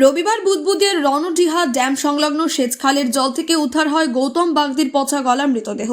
রবিবার বুধবুদের রণডিহা ড্যাম সংলগ্ন সেচখালের জল থেকে উদ্ধার হয় গৌতম বাগদির পচা গলা মৃতদেহ।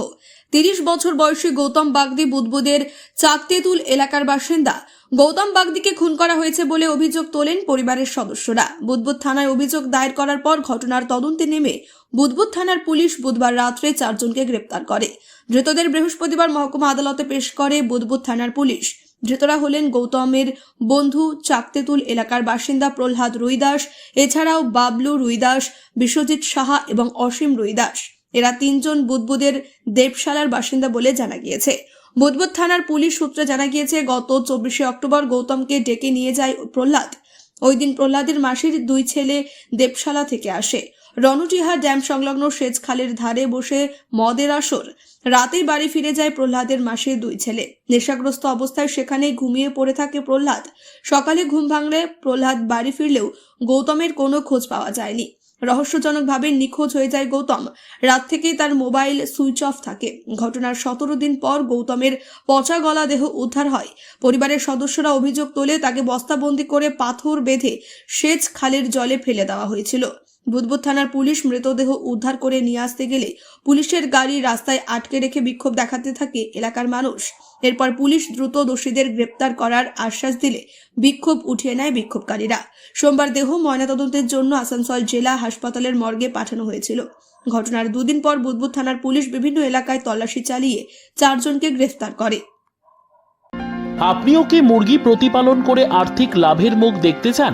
তিরিশ বছর বয়সী গৌতম বাগদি বুধবুদের চাকতেতুল এলাকার বাসিন্দা। গৌতম বাগদিকে খুন করা হয়েছে বলে অভিযোগ তোলেন পরিবারের সদস্যরা। বুধবুদ থানায় অভিযোগ দায়ের করার পর ঘটনার তদন্তে নেমে বুধবুদ থানার পুলিশ বুধবার রাত্রে চারজনকে গ্রেপ্তার করে। ধৃতদের বৃহস্পতিবার মহকুমা আদালতে পেশ করে বুধবুদ থানার পুলিশ। ধৃতরা হলেন গৌতমের বন্ধু চাকতেতুল এলাকার বাসিন্দা প্রহ্লাদ রুইদাস, এছাড়াও বাবলু রুইদাস, বিশ্বজিৎ সাহা এবং অসীম রুইদাস। এরা তিনজন বুদবুদের দেবশালার বাসিন্দা বলে জানা গিয়েছে। বুদবুদ থানার পুলিশ সূত্রে জানা গিয়েছে, গত চব্বিশে অক্টোবর গৌতমকে ডেকে নিয়ে যায় প্রহ্লাদ। ওই দিন প্রহ্লাদের মাসির দুই ছেলে দেবশালা থেকে আসে। রণটিহা ড্যাম সংলগ্ন সেচ খালের ধারে বসে মদের আসর। রাতেই বাড়ি ফিরে যায় প্রহ্লাদের মাসির দুই ছেলে। নেশাগ্রস্ত অবস্থায় সেখানেই ঘুমিয়ে পড়ে থাকে প্রহ্লাদ। সকালে ঘুম ভাঙলে প্রহ্লাদ বাড়ি ফিরলেও গৌতমের কোনো খোঁজ পাওয়া যায়নি। রহস্যজনকভাবে নিখোঁজ হয়ে যায় গৌতম। রাত থেকেই তার মোবাইল সুইচ অফ থাকে। ঘটনার সতেরো দিন পর গৌতমের পচা গলা দেহ উদ্ধার হয়। পরিবারের সদস্যরা অভিযোগ তোলে তাকে বস্তাবন্দি করে পাথর বেঁধে সেচ খালের জলে ফেলে দেওয়া হয়েছিল। বুধবুদ থানার পুলিশ মৃতদেহ উদ্ধার করে নিয়ে আসতে গেলে পুলিশের গাড়ি রাস্তায় আটকে রেখে বিক্ষোভ দেখাতে থাকে এলাকার মানুষ। এরপর পুলিশ দ্রুত দোষীদের গ্রেপ্তার করার আশ্বাস দিলে বিক্ষোভ উঠিয়ে নেয় বিক্ষোভকারীরা। সোমবার দেহ ময়নাতদন্তের জন্য আসানসোল জেলা হাসপাতালের মর্গে পাঠানো হয়েছিল। ঘটনার দুদিন পর বুধবুদ থানার পুলিশ বিভিন্ন এলাকায় তল্লাশি চালিয়ে চারজনকে গ্রেফতার করে। আপনিও কি মুরগি প্রতিপালন করে আর্থিক লাভের মুখ দেখতে চান?